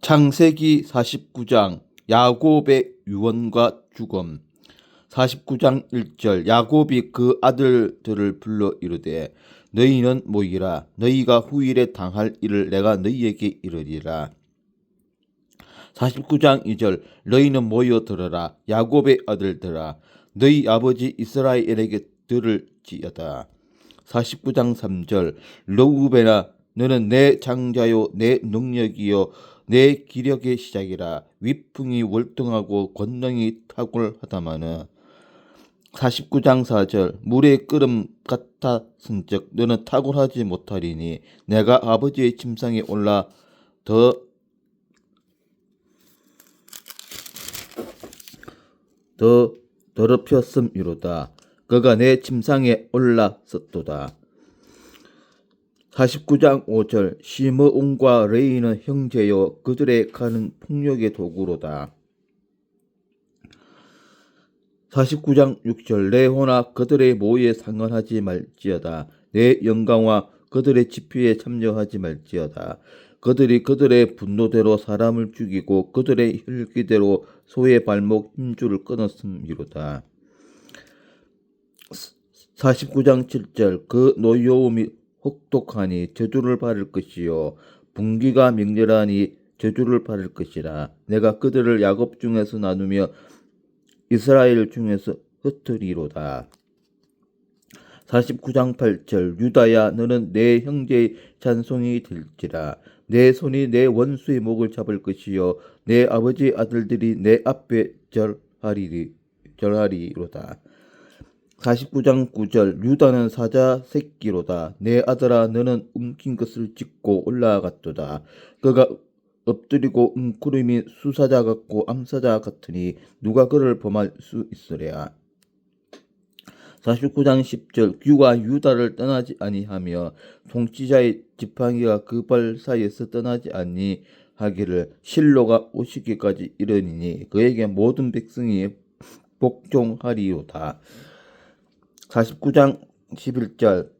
창세기 49장 야곱의 유언과 죽음. 49장 1절 야곱이 그 아들들을 불러 이르되 너희는 모이라. 너희가 후일에 당할 일을 내가 너희에게 이르리라. 49장 2절 너희는 모여 들어라. 야곱의 아들들아. 너희 아버지 이스라엘에게 들을지어다. 49장 3절 로우베나 너는 내 장자요 내 능력이요 내 기력의 시작이라 위풍이 월등하고 권능이 탁월하다마는 49장 4절 물의 끓음 같았은즉 너는 탁월하지 못하리니 내가 아버지의 침상에 올라 더 더 더럽혔음이로다. 그가 내 침상에 올랐었도다. 49장 5절 시므온과 레이는 형제여 그들의 가는 폭력의 도구로다. 49장 6절 레호나 그들의 모에 상관하지 말지어다. 내 영광과 그들의 집회에 참여하지 말지어다. 그들이 그들의 분노대로 사람을 죽이고 그들의 혈기대로 소의 발목 힘줄을 끊었음이로다. 49장 7절 그 노여움이 혹독하니 저주를 받을 것이요. 분기가 맹렬하니 저주를 받을 것이라. 내가 그들을 야곱 중에서 나누며 이스라엘 중에서 흩으리로다. 49장 8절. 유다야 너는 내 형제의 찬송이 될지라. 내 손이 내 원수의 목을 잡을 것이요. 내 아버지 아들들이 내 앞에 절하리리 절하리로다. 49장 9절 유다는 사자 새끼로다. 내 아들아 너는 움킨 것을 짚고 올라갔도다. 그가 엎드리고 웅크림이 수사자 같고 암사자 같으니 누가 그를 범할 수 있으랴. 49장 10절 규가 유다를 떠나지 아니하며 통치자의 지팡이가 그 발 사이에서 떠나지 아니 하기를 실로가 오시기까지 이르니니 그에게 모든 백성이 복종하리로다. 49장 11절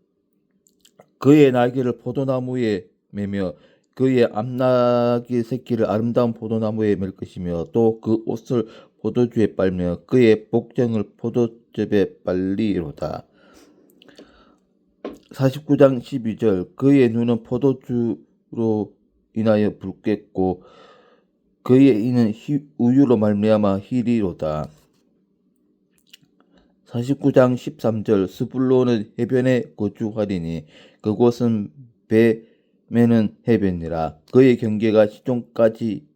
그의 날개를 포도나무에 매며 그의 암나귀 새끼를 아름다운 포도나무에 맬 것이며 또 그 옷을 포도주에 빨며 그의 복정을 포도즙에 빨리로다. 49장 12절 그의 눈은 포도주로 인하여 붉겠고 그의 이는 희, 우유로 말미암아 희리로다. 49장 13절 스불론은 해변에 거주하리니 그곳은 배 매는 해변이라 그의 경계가 시종까지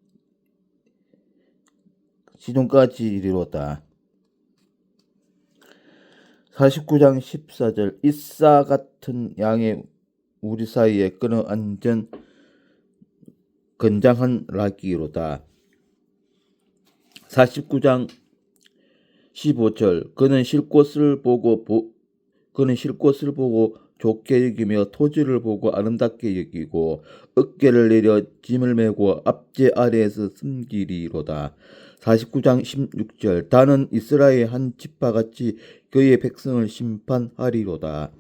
시종까지 이르렀다. 49장 14절 이사 같은 양의 우리 사이에 그는 안전 건장한 라기로다. 49장 15절 그는 쉴 곳을 보고 보, 그는 쉴 곳을 보고 좋게 여기며 토지를 보고 아름답게 여기고 어깨를 내려 짐을 메고 앞제 아래에서 숨기리로다. 49장 16절 다는 이스라엘 한 지파같이 그의 백성을 심판하리로다.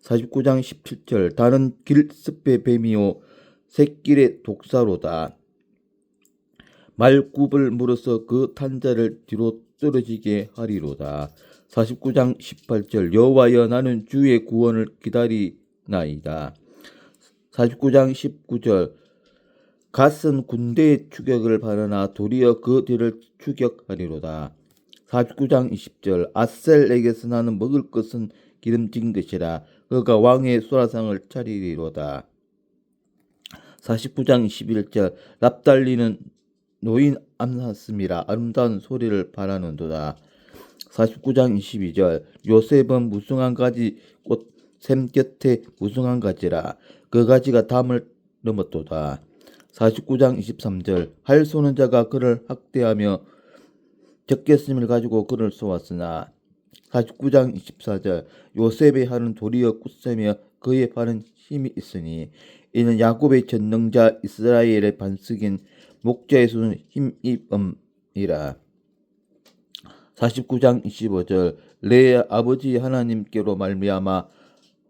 49장 17절 다는 길습의 뱀이요 새길의 독사로다. 말굽을 물어서 그 탄자를 뒤로 떨어지게 하리로다. 49장 18절 여호와여 나는 주의 구원을 기다리나이다. 49장 19절 갓은 군대의 추격을 바라나 도리어 그 뒤를 추격하리로다. 49장 20절 아셀에게서 나는 먹을 것은 기름진 것이라 그가 왕의 수라상을 차리리로다. 49장 21절 납달리는 노인 암났음이라 아름다운 소리를 바라는도다. 49장 22절 요셉은 무성한 가지 꽃샘 곁에 무성한 가지라 그 가지가 담을 넘었도다. 49장 23절 할 쏘는 자가 그를 학대하며 적겠음을 가지고 그를 쏘았으나 49장 24절 요셉의 팔은 도리어 굳세며 그의 팔은 힘이 있으니 이는 야곱의 전능자 이스라엘의 반석인 힘이 엄이라 49장 25절 레의 아버지 하나님께로 말미암아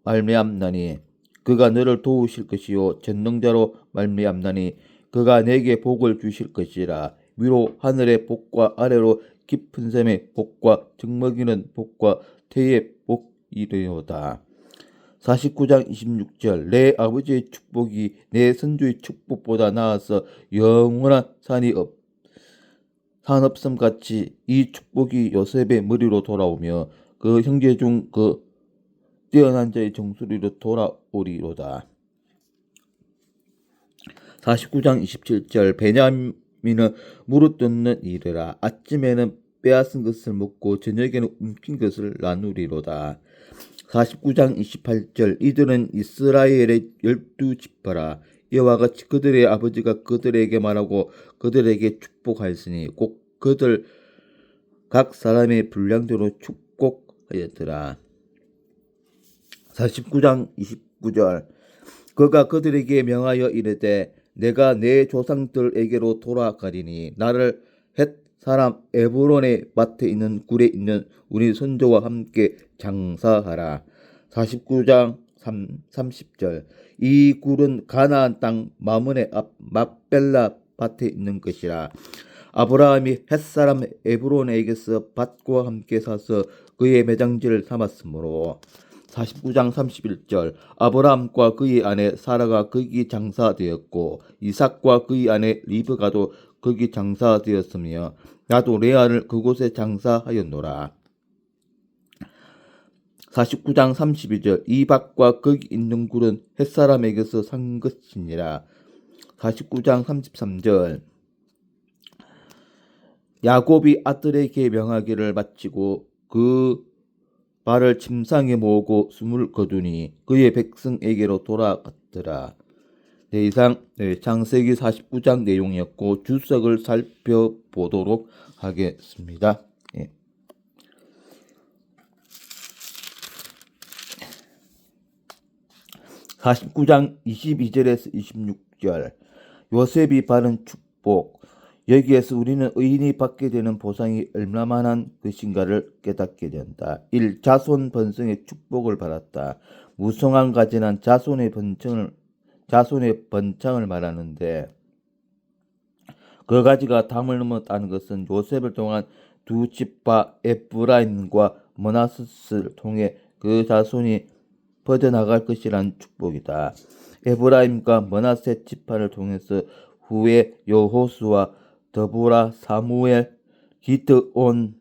말미암나니 그가 너를 도우실 것이요 전능자로 말미암나니 그가 내게 복을 주실 것이라 위로 하늘의 복과 아래로 깊은 샘의 복과 적먹이는 복과 태의 복이되오다. 49장 26절 내 아버지의 축복이 내 선주의 축복보다 나아서 영원한 산이 없 산업섬 같이 이 축복이 요셉의 머리로 돌아오며 그 형제 중 그 뛰어난 자의 정수리로 돌아오리로다. 49장 27절 베냐민은 무릇 듣는 이르라 아침에는 빼앗은 것을 먹고 저녁에는 움킨 것을 나누리로다. 49장 28절 이들은 이스라엘의 열두 지파라 이와 같이 그들의 아버지가 그들에게 말하고 그들에게 축복하였으니 꼭 그들 각 사람의 분량대로 축복하였더라. 49장 29절 그가 그들에게 명하여 이르되 내가 내 조상들에게로 돌아가리니 나를 헷 사람 에브론의 밭에 있는 굴에 있는 우리 선조와 함께 장사하라. 49장 3, 30절 이 굴은 가나안 땅 마문의 앞 막벨라 밭에 있는 것이라. 아브라함이 햇사람 에브론에게서 밭과 함께 사서 그의 매장지를 삼았으므로 49장 31절 아브라함과 그의 아내 사라가 거기 장사되었고 이삭과 그의 아내 리브가도 거기 장사되었으며 나도 레아를 그곳에 장사하였노라. 49장 32절 이 밭과 거기 있는 굴은 햇사람에게서 산 것이니라. 49장 33절 야곱이 아들에게 명하기를 마치고 그 발을 침상에 모으고 숨을 거두니 그의 백성에게로 돌아갔더라. 네, 이상 네, 창세기 49장 내용이었고 주석을 살펴보도록 하겠습니다. 예. (49장 22절에서 26절) 요셉이 받은 축복 여기에서 우리는 의인이 받게 되는 보상이 얼마만한 것인가를 깨닫게 된다. 1. 자손 번성의 축복을 받았다. 무성한 가지는 자손의 번창을 자손의 번창을 말하는데 그 가지가 담을 넘었다는 것은 요셉을 통한 두 집파 에프라임과 머나스를 통해 그 자손이 퍼져나갈 것이란 축복이다. 에브라임과 머나세 지파를 통해서 후에 여호수와 더보라 사무엘 기드온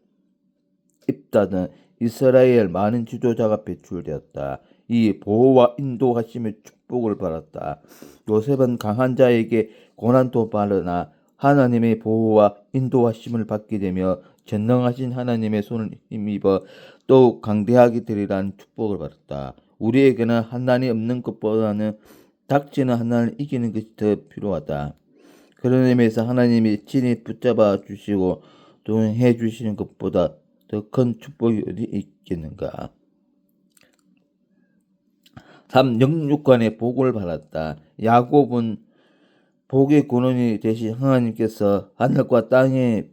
입다는 이스라엘 많은 지도자가 배출되었다. 이 보호와 인도하심의 축복을 받았다. 요셉은 강한 자에게 고난도 받으나 하나님의 보호와 인도하심을 받게 되며 전능하신 하나님의 손을 힘입어 더욱 강대하게 되리라는 축복을 받았다. 우리에게는 하나님 없는 것보다는 닥치는 하나님을 이기는 것이 더 필요하다. 그런 의미에서 하나님이 친히 붙잡아 주시고 동행해 주시는 것보다 더 큰 축복이 어디 있겠는가. 3. 영육간의 복을 받았다. 야곱은 복의 근원이 되신 하나님께서 하늘과 땅의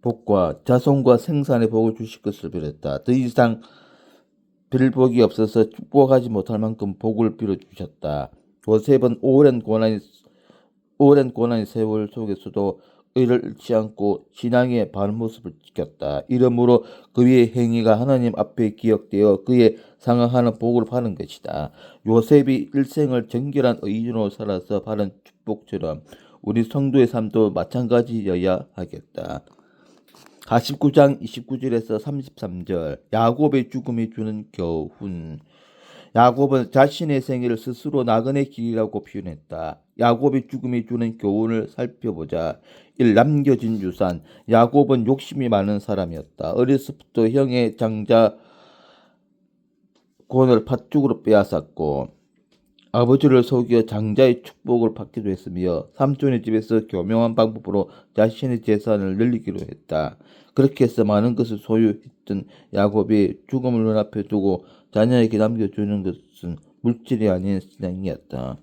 복과 자손과 생산의 복을 주실 것을 빌었다. 더 이상 빌 복이 없어서 축복하지 못할 만큼 복을 빌어 주셨다. 요셉은 오랜 고난이 오랜 고난의 세월 속에서도 의를 잃지 않고 신앙의 바른 모습을 지켰다. 이러므로 그의 행위가 하나님 앞에 기억되어 그의 상응하는 복을 받는 것이다. 요셉이 일생을 정결한 의인으로 살아서 받은 축복처럼 우리 성도의 삶도 마찬가지여야 하겠다. 49장 29절에서 33절 야곱의 죽음이 주는 교훈 야곱은 자신의 생애를 스스로 나그네 길이라고 표현했다. 야곱의 죽음이 주는 교훈을 살펴보자. 1. 남겨진 유산. 야곱은 욕심이 많은 사람이었다. 어려서부터 형의 장자 권을 팥죽으로 빼앗았고 아버지를 속여 장자의 축복을 받기도 했으며 삼촌의 집에서 교명한 방법으로 자신의 재산을 늘리기로 했다. 그렇게 해서 많은 것을 소유했던 야곱이 죽음을 눈앞에 두고 자녀에게 남겨주는 것은 물질이 아닌 신앙이었다.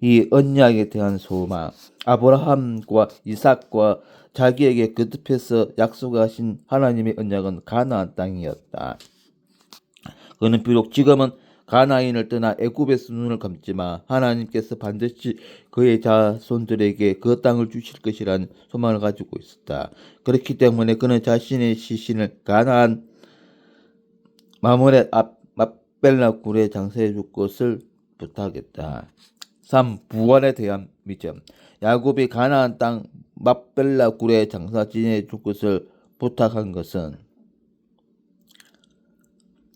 이 언약에 대한 소망, 아브라함과 이삭과 자기에게 거듭해서 약속하신 하나님의 언약은 가나안 땅이었다. 그는 비록 지금은 가나인을 떠나 애굽에서 눈을 감지 마. 하나님께서 반드시 그의 자손들에게 그 땅을 주실 것이라는 소망을 가지고 있었다. 그렇기 때문에 그는 자신의 시신을 가나안 마물의 앞 맛벨라 굴에 장사해 줄 것을 부탁했다. 3. 부활에 대한 믿음. 야곱이 가나안 땅 맛벨라 굴에 장사 지내 줄 것을 부탁한 것은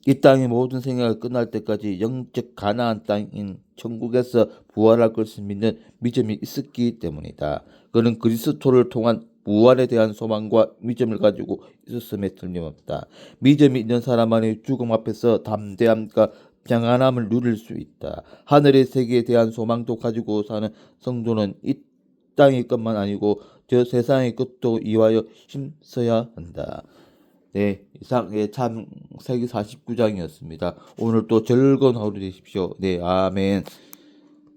이 땅의 모든 생각이 끝날 때까지 영적 가나안 땅인 천국에서 부활할 것을 믿는 믿음이 있었기 때문이다. 그는 그리스도를 통한 부활에 대한 소망과 믿음을 가지고 있었음에 틀림없다. 믿음이 있는 사람만이 죽음 앞에서 담대함과 평안함을 누릴 수 있다. 하늘의 세계에 대한 소망도 가지고 사는 성도는 이 땅의 것만 아니고 저 세상의 것도 이와여 힘써야 한다. 네, 이상 예, 참 세기 49장이었습니다. 오늘 또 즐거운 하루 되십시오. 네, 아멘.